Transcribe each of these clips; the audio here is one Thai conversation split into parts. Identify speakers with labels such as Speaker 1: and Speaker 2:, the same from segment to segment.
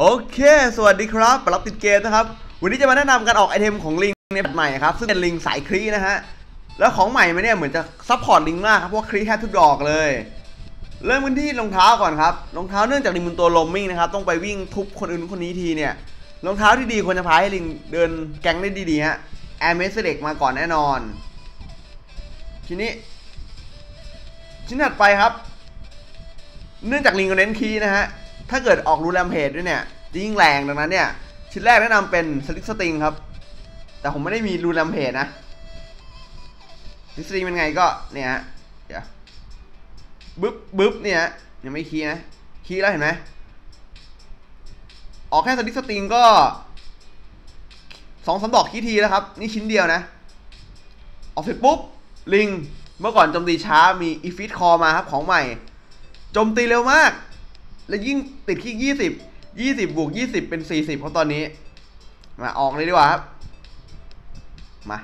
Speaker 1: โอเค สวัสดีครับปรับติดเกมนะครับ วันนี้จะมาแนะนำการออกไอเทมของลิงในแบบใหม่ครับ ซึ่งเป็นลิงสายครีนะฮะ แล้วของใหม่มาเนี่ยเหมือนจะซัพพอร์ตลิงมากครับ เพราะครีแทบทุกดอกเลย เริ่มกันที่รองเท้าก่อนครับ รองเท้าเนื่องจากลิงมันตัวลมมิ่งนะครับ ต้องไปวิ่งทุบคนอื่นคนนี้ทีเนี่ย รองเท้าที่ดีควรจะพาให้ลิงเดินแก๊งได้ดีๆฮะ แอร์เมสเด็กมาก่อนแน่นอน ทีนี้ ชิ้นถัดไปครับ เนื่องจากลิงก็เน้นคีนะฮะ ถ้าเกิดออกรูแรมเพจด้วยเนี่ยจะยิ่งแรงดังนั้นเนี่ยชิ้นแรกแนะนำเป็นสลิกสติงครับ แต่ผมไม่ได้มีรูแรมเพจนะสลิกสติงเป็นไงก็เนี่ยเดี๋ยวบึ๊บบึ๊บเนี่ยยังไม่คีย์นะคีย์แล้วเห็นไหมออกแค่สลิกสติงก็สองสามดอกคีย์ทีแล้วครับ นี่ชิ้นเดียวนะ ออกเสร็จปุ๊บ ลิง เมื่อก่อนโจมตีช้ามีอีฟิตคอมาครับของใหม่โจมตีเร็วมาก และยิ่งติดขี้ยี่สิบยี่สิบบวกยี่สิบเป็นสี่สิบเพราะตอนนี้ มาออกเลยดีกว่าครับ มา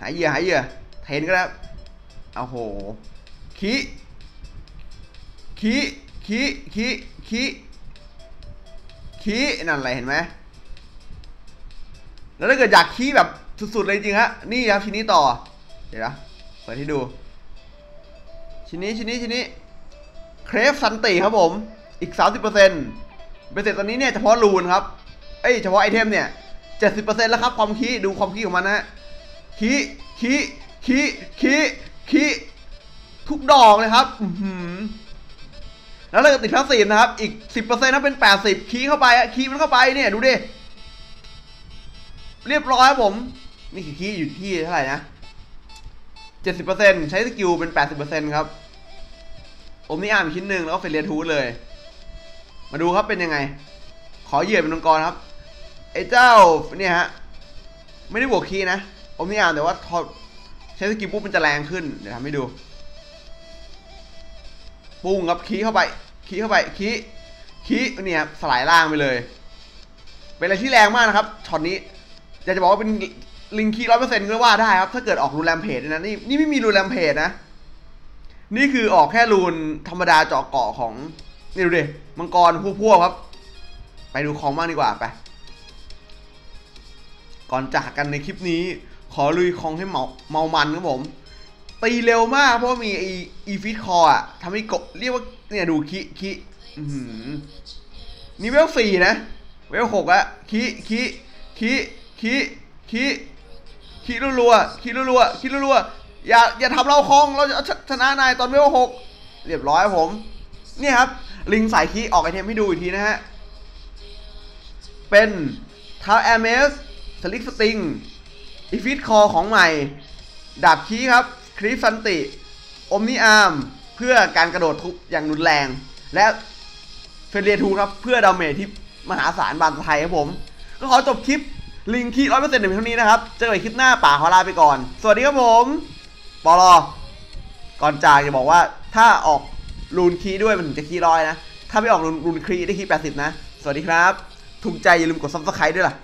Speaker 1: หาเหยื่อหาเหยื่อเทนก็แล้วเอาโหขีขีขีขีขีขีนั่นอะไรเห็นไหมแล้วถ้าเกิดอยากขี้แบบสุดๆเลยจริงฮะนี่ครับชิ้นนี้ต่อ เดี๋ยวนะเปิดให้ดู ชิ้นนี้ชิ้นนี้ชิ้นนี้ เครฟสันติครับผม อีก 30%เป็นเสร็จตอนนี้เนี่ยเฉพาะรูนครับ เอ้ยเฉพาะไอเทมเนี่ย70%แล้วครับความคีดูความคีของมันนะฮะคีคีคีคีคีทุกดอกเลยครับแล้วเราจะติดพาสซีฟนะครับ อีก 10%นะเป็น 80 คีเข้าไปอะคีมันเข้าไปเนี่ยดูดิ เรียบร้อยครับผม นี่คือคีอยู่ที่เท่าไหร่นะ 70%ใช้สกิลเป็น 80%ครับ อมนี่อ่านชิ้นหนึ่งแล้วก็เฟรเรียทูเลย มาดูครับเป็นยังไง ขอเหยื่อเป็นมังกรครับไอ้เจ้าเนี่ยฮะไม่ได้บวกคีนะอมนี่อ่านแต่ว่าทอใช้สกิลปุ๊บมันจะแรงขึ้นเดี๋ยวทำให้ดู ปุ้งครับคีเข้าไปคีเข้าไปคีคีเนี่ยสลายล่างไปเลย เป็นอะไรที่แรงมากนะครับช็อตนี้อยากจะบอกว่าเป็นลิงคีร้อยเปอร์เซ็นต์ก็ว่าได้ครับ ถ้าเกิดออกรูแรมเพจนะนี่นี่ไม่มีรูแรมเพจนะ นี่คือออกแค่รูนธรรมดาเจาะเกาะของนี่ดูดิมังกรพวกๆครับ ไปดูของมากดีกว่าไป ก่อนจากกันในคลิปนี้ ขอลุยของให้เมาเมามันครับผมตีเร็วมากเพราะมีไออีฟิตคออะทำให้กบเรียกว่าเนี่ยดูคิคินี่เวลสี่นะ เวลหกอะคิคิคิคิคิคิรัวๆคิรัวๆคิรัวๆ อย่าอย่าทำเราคลองเราจะชนะนายตอนเวลหกเรียบร้อยครับผม เนี่ยครับ ลิงสายคีออกไอเทมให้ดูอีกทีนะฮะ เป็นเท้าแอร์เมสสลิกสติงอีฟิตคอของใหม่ ดาบคีครับ คริสซันติ อมนิอาร์ม เพื่อการกระโดดทุบอย่างรุนแรง และเฟเรียทูครับ เพื่อดาเมจที่มหาศาลบานไทยครับผม ก็ขอจบคลิปลิงคีร้อยเปอร์เซ็นต์ในเท่านี้นะครับ เจอกันคลิปหน้าป่าขอลาไปก่อน สวัสดีครับผม ปอลอก่อนจากจะบอกว่าถ้าออกรูนคีด้วยมันถึงจะคีร้อยนะ ถ้าไม่ออกรูนรูนคีได้คีแปดสิบนะ สวัสดีครับ ถูกใจอย่าลืมกดซับสไครต์ด้วยล่ะ